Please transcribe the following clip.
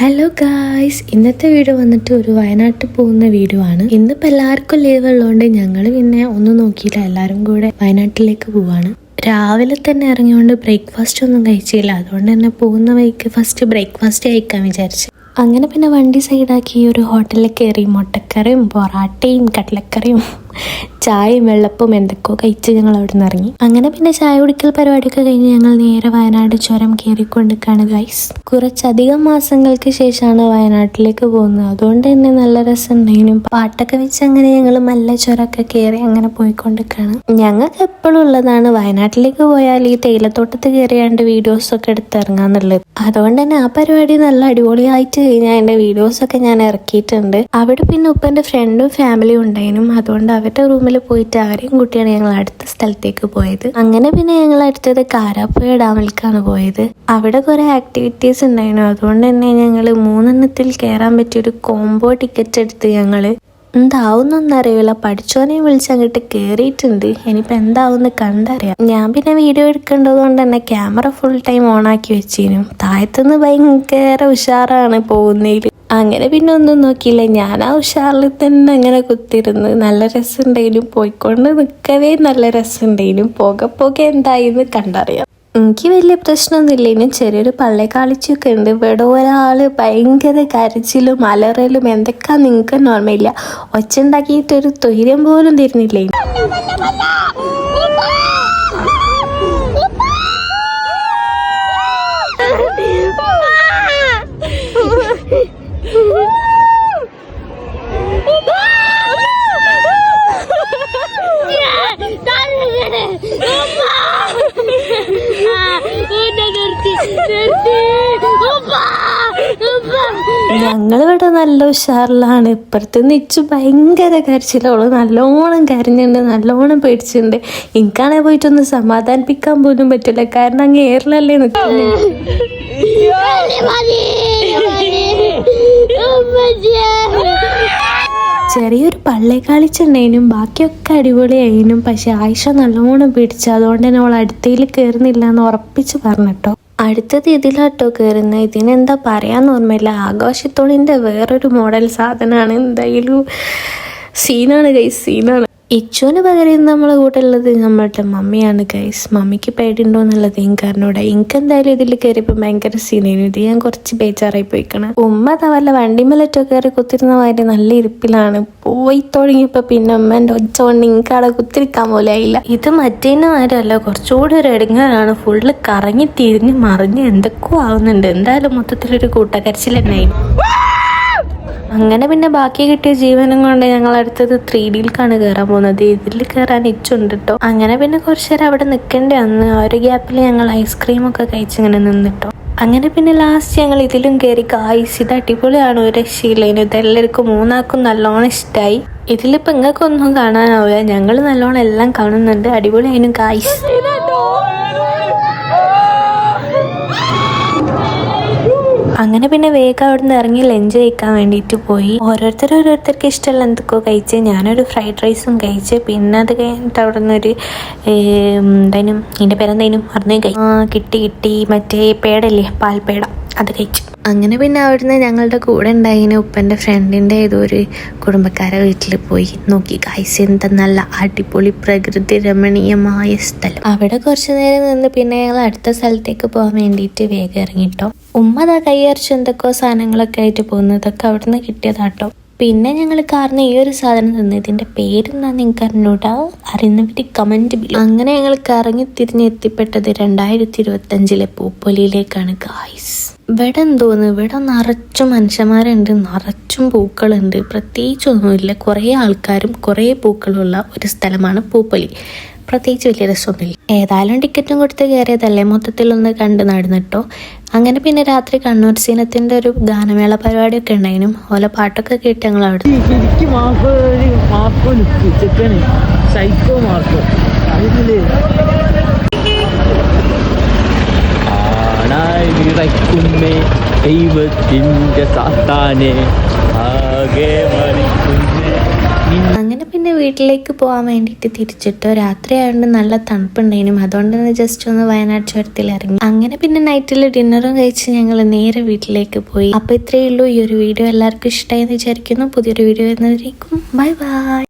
Hello guys ഇന്നത്തെ video വന്നിട്ട് ഒരു വയനാട്ടിൽ പോകുന്ന വീഡിയോ ആണ്. ഇന്നിപ്പോൾ എല്ലാവർക്കും ലീവ് ഉള്ളതുകൊണ്ട് ഞങ്ങൾ പിന്നെ ഒന്നും നോക്കിയില്ല എല്ലാവരും കൂടെ വയനാട്ടിലേക്ക് പോവാണ്. രാവിലെ തന്നെ ഇറങ്ങിയോണ്ട് ബ്രേക്ക്ഫാസ്റ്റ് ഒന്നും കഴിച്ചില്ല. അതുകൊണ്ട് തന്നെ പോകുന്ന വഴിക്ക് ഫസ്റ്റ് ബ്രേക്ക്ഫാസ്റ്റ് കഴിക്കാൻ വിചാരിച്ചു. അങ്ങനെ പിന്നെ വണ്ടി സൈഡാക്കി ഒരു ഹോട്ടലിൽ കയറി മുട്ടക്കറിയും പൊറാട്ടയും കടലക്കറിയും. ചായയും വെള്ളപ്പും എന്തൊക്കെയോ കഴിച്ച് ഞങ്ങൾ അവിടെ നിന്ന് ഇറങ്ങി. അങ്ങനെ പിന്നെ ചായ കുടിക്കൽ പരിപാടിയൊക്കെ കഴിഞ്ഞ് ഞങ്ങൾ നേരെ വയനാട് ചുരം കയറിക്കൊണ്ടിരിക്കുകയാണ് ഗൈസ് കുറച്ചധികം മാസങ്ങൾക്ക് ശേഷമാണ് വയനാട്ടിലേക്ക് പോകുന്നത്. അതുകൊണ്ട് തന്നെ നല്ല രസമുണ്ടായിരുന്നു പാട്ടൊക്കെ വെച്ച് അങ്ങനെ ഞങ്ങൾ മല്ല ചുരമൊക്കെ കയറി അങ്ങനെ പോയിക്കൊണ്ടിരിക്കുകയാണ് ഞങ്ങൾക്ക് എപ്പോഴും ഉള്ളതാണ് വയനാട്ടിലേക്ക് പോയാൽ ഈ തേയിലത്തോട്ടത്ത് കയറിയാണ്ട് വീഡിയോസ് ഒക്കെ എടുത്തിറങ്ങാന്നുള്ളത് അതുകൊണ്ട് തന്നെ ആ പരിപാടി നല്ല അടിപൊളിയായിട്ട് കഴിഞ്ഞാൽ എന്റെ വീഡിയോസൊക്കെ ഞാൻ ഇറക്കിയിട്ടുണ്ട്. അവിടെ പിന്നെ ഉപ്പന്റെ ഫ്രണ്ടും ഫാമിലിയും ഉണ്ടായിരുന്നു. അതുകൊണ്ട് അവരുടെ റൂമിൽ പോയിട്ട് അവരെയും കൂട്ടിയാണ് ഞങ്ങൾ അടുത്ത സ്ഥലത്തേക്ക് പോയത്. അങ്ങനെ പിന്നെ ഞങ്ങൾ അടുത്തത് കാരാപ്പുഴ ഡാമിലേക്കാണ് പോയത്. അവിടെ കുറെ ആക്ടിവിറ്റീസ് ഉണ്ടായിരുന്നു. അതുകൊണ്ട് തന്നെ ഞങ്ങൾ മൂന്നെണ്ണത്തിൽ കയറാൻ പറ്റിയ ഒരു കോംബോ ടിക്കറ്റ് എടുത്ത് ഞങ്ങൾ എന്താവുന്നൊന്നും എന്നറിയില്ല പഠിച്ചോനെ വിളിച്ചങ്ങട്ട് കയറിയിട്ടുണ്ട് ഇനിയിപ്പോൾ എന്താവുമെന്ന് കണ്ടറിയാം. ഞാൻ പിന്നെ വീഡിയോ എടുക്കേണ്ടത് കൊണ്ട് തന്നെ ക്യാമറ ഫുൾ ടൈം ഓൺ ആക്കി വെച്ചിരുന്നു താഴത്തുനിന്ന് ഭയങ്കര ഉഷാറാണ് പോകുന്നതിൽ അങ്ങനെ പിന്നെ ഒന്നും നോക്കിയില്ല. ഞാൻ ആ ഉഷാറിൽ തന്നെ അങ്ങനെ കുത്തിരുന്ന് നല്ല രസമുണ്ടെങ്കിലും പോയിക്കൊണ്ട് നിൽക്കവേ നല്ല രസമുണ്ടെങ്കിലും പോകെ പോകെ എന്തായിന്ന് കണ്ടറിയാം. എനിക്ക് വലിയ പ്രശ്നമൊന്നുമില്ല. ഇനി ചെറിയൊരു പള്ളേക്കാളിച്ചൊക്കെ ഉണ്ട്. ഇവിടെ ഒരാൾ ഭയങ്കര കരച്ചിലും അലറലും എന്തൊക്കെയാ നിങ്ങൾക്ക് ഓർമ്മയില്ല ഒച്ച ഉണ്ടാക്കിയിട്ടൊരു തൈര്യം പോലും തരുന്നില്ല ഞങ്ങളിവിടെ നല്ല ഉഷാറിലാണ്. ഇപ്പുറത്ത് നിച്ച് ഭയങ്കര കരച്ചിലോൾ നല്ലോണം കരഞ്ഞിട്ടുണ്ട് നല്ലോണം പേടിച്ചിട്ടുണ്ട് എനിക്കാണെ പോയിട്ടൊന്ന് സമാധാനിപ്പിക്കാൻ പോലും പറ്റില്ല. കാരണം അങ്ങ് ഏറിലല്ലേ നിൽക്കുന്നത് ചെറിയൊരു പള്ളേക്കാളിച്ചുണ്ടായിരുന്നു ബാക്കിയൊക്കെ അടിപൊളിയായിനും. പക്ഷെ ആയിഷ നല്ലോണം പിടിച്ചു. അതുകൊണ്ട് തന്നെ അവൾ അടുത്തയിൽ കയറുന്നില്ല എന്ന് ഉറപ്പിച്ച് പറഞ്ഞിട്ടോ. അടുത്തത് ഇതിലാട്ടോ കയറുന്നത് ഇതിനെന്താ പറയാന്ന് ഓർമ്മയില്ല. ആഘോഷത്തോളിന്റെ വേറൊരു മോഡൽ സാധനമാണ് എന്തായാലും സീനാണ് കൈ സീനാണ്. ഇച്ചുവിന് പകരം നമ്മളെ കൂടെ ഉള്ളത് നമ്മളുടെ മമ്മിയാണ് ഗൈസ് മമ്മിക്ക് പേടിയുണ്ടോ എന്നുള്ളത് എനിക്ക് അറിഞ്ഞൂടെ എനിക്ക് എന്തായാലും ഇതിൽ കയറിയപ്പോൾ ഭയങ്കര സീനായിരുന്നു ഇത് ഞാൻ കുറച്ച് ബേജാറായി പോയിക്കണം. ഉമ്മ തവല്ല വണ്ടിമലറ്റോ കയറി കുത്തിരുന്ന മാതിരി നല്ല ഇരിപ്പിലാണ്. പോയി തുടങ്ങിയപ്പോൾ പിന്നെ ഉമ്മേന്റെ ഒച്ച കൊണ്ട് എനിക്ക് അവിടെ കുത്തിരിക്കാൻ പോലെ ആയില്ല. ഇത് ആരല്ല കുറച്ചുകൂടി ഒരു എടുങ്ങാനാണ് ഫുള്ള് കറങ്ങി തിരിഞ്ഞ് മറിഞ്ഞ് എന്തൊക്കെയോ ആവുന്നുണ്ട്. എന്തായാലും മൊത്തത്തിലൊരു കൂട്ടക്കരച്ചിൽ തന്നെയായിരുന്നു അങ്ങനെ പിന്നെ ബാക്കി കിട്ടിയ ജീവനം കൊണ്ട് ഞങ്ങൾ അടുത്തത് ത്രീ ഡിയിലേക്കാണ് കയറാൻ പോകുന്നത്. ഇതിൽ കയറാൻ ഇച്ചുണ്ട് കേട്ടോ അങ്ങനെ പിന്നെ കുറച്ചു നേരം അവിടെ നിൽക്കേണ്ടി വന്ന് ആ ഒരു ഗ്യാപ്പിൽ ഞങ്ങൾ ഐസ്ക്രീം ഒക്കെ കഴിച്ചിങ്ങനെ നിന്നിട്ടോ. അങ്ങനെ പിന്നെ ലാസ്റ്റ് ഞങ്ങൾ ഇതിലും കയറി കായ്സ് ഇത് അടിപൊളിയാണ്. ഒരു രക്ഷയില്ല ഇനി ഇതെല്ലാവർക്കും മൂന്നാക്കും നല്ലോണം ഇഷ്ടമായി ഇതിലിപ്പോൾ ഇങ്ങൾക്കൊന്നും കാണാനാവില്ല ഞങ്ങൾ നല്ലോണം എല്ലാം കാണുന്നുണ്ട്. അടിപൊളിയായിരുന്നു കായ്സ് അങ്ങനെ പിന്നെ വേഗം അവിടെ നിന്ന് ഇറങ്ങി ലഞ്ച് കഴിക്കാൻ വേണ്ടിയിട്ട് പോയി. ഓരോരുത്തർ ഓരോരുത്തർക്ക് ഇഷ്ടമുള്ള എന്തൊക്കെയോ കഴിച്ച്. ഞാനൊരു ഫ്രൈഡ് റൈസും കഴിച്ച്. പിന്നെ അത് കഴിഞ്ഞിട്ട് അവിടെ നിന്നൊരു എന്തായാലും എന്റെ പേരെന്തായാലും അറിഞ്ഞു കഴിച്ചു കിട്ടി കിട്ടി. മറ്റേ പേടല്ലേ? പാൽപേട. അത് കഴിച്ചു. അങ്ങനെ പിന്നെ അവിടുന്ന് ഞങ്ങളുടെ കൂടെ ഉണ്ടായിന് ഉപ്പന്റെ ഫ്രണ്ടിന്റെ ഒരു കുടുംബക്കാരെ വീട്ടിൽ പോയി. നോക്കി കായ്സ് എന്താ നല്ല അടിപൊളി പ്രകൃതി രമണീയമായ സ്ഥലം. അവിടെ കുറച്ചു നേരം നിന്ന് പിന്നെ ഞങ്ങൾ അടുത്ത സ്ഥലത്തേക്ക് പോകാൻ വേണ്ടിയിട്ട് വേഗം ഇറങ്ങിട്ടോ. ഉമ്മ അതാ കൈയറിച്ച് എന്തൊക്കെയോ സാധനങ്ങളൊക്കെ ആയിട്ട് പോകുന്നതൊക്കെ അവിടുന്ന് കിട്ടിയതാട്ടോ. പിന്നെ ഞങ്ങൾ കാരണം ഈ ഒരു സാധനം തന്നെ. ഇതിന്റെ നിങ്ങൾക്ക് അറിഞ്ഞൂടാ. അറിയുന്നവര് കമന്റ് അങ്ങനെ ഞങ്ങൾ കറങ്ങി തിരിഞ്ഞ് എത്തിപ്പെട്ടത് രണ്ടായിരത്തി ഇരുപത്തി അഞ്ചിലെ പൂപ്പൊലിയിലേക്കാണ് ഗായ്സ് ഇവിടെ എന്തോന്ന്? ഇവിടെ നിറച്ചും മനുഷ്യന്മാരുണ്ട് നിറച്ചും പൂക്കളുണ്ട്. പ്രത്യേകിച്ചൊന്നുമില്ല. കുറേ ആൾക്കാരും കുറേ പൂക്കളുള്ള ഒരു സ്ഥലമാണ് പൂപ്പൊലി. പ്രത്യേകിച്ച് വലിയ രസമൊന്നുമില്ല. ഏതായാലും ടിക്കറ്റും കൊടുത്ത് കയറിയതല്ലേ മൊത്തത്തിൽ ഒന്ന് കണ്ട് നടന്നിട്ടോ? അങ്ങനെ പിന്നെ രാത്രി കണ്ണൂർ സീനത്തിന്റെ ഒരു ഗാനമേള പരിപാടിയൊക്കെ ഉണ്ടായിരുന്നു ഓലെ പാട്ടൊക്കെ കേട്ട് ഞങ്ങൾ അവിടെ. സൈക്കോ മാർക്കോ ദൈവത്തിന്റെ സാത്താനെ. ആകെ മറിക്കുന്നേ അങ്ങനെ പിന്നെ വീട്ടിലേക്ക് പോകാൻ വേണ്ടിയിട്ട് തിരിച്ചിട്ടോ? രാത്രി ആയതുകൊണ്ട് നല്ല തണുപ്പുണ്ടായിരുന്നു അതുകൊണ്ട് തന്നെ ജസ്റ്റ് ഒന്ന് വയനാട് ചുരത്തിൽ ഇറങ്ങി. അങ്ങനെ പിന്നെ നൈറ്റിൽ ഡിന്നറും കഴിച്ച് ഞങ്ങൾ നേരെ വീട്ടിലേക്ക് പോയി. അപ്പൊ ഇത്രയേ ഉള്ളൂ. ഈ ഒരു വീഡിയോ എല്ലാവർക്കും ഇഷ്ടമായി എന്ന് വിചാരിക്കുന്നു. പുതിയൊരു വീഡിയോ വരുന്നതായിരിക്കും ബൈ ബൈ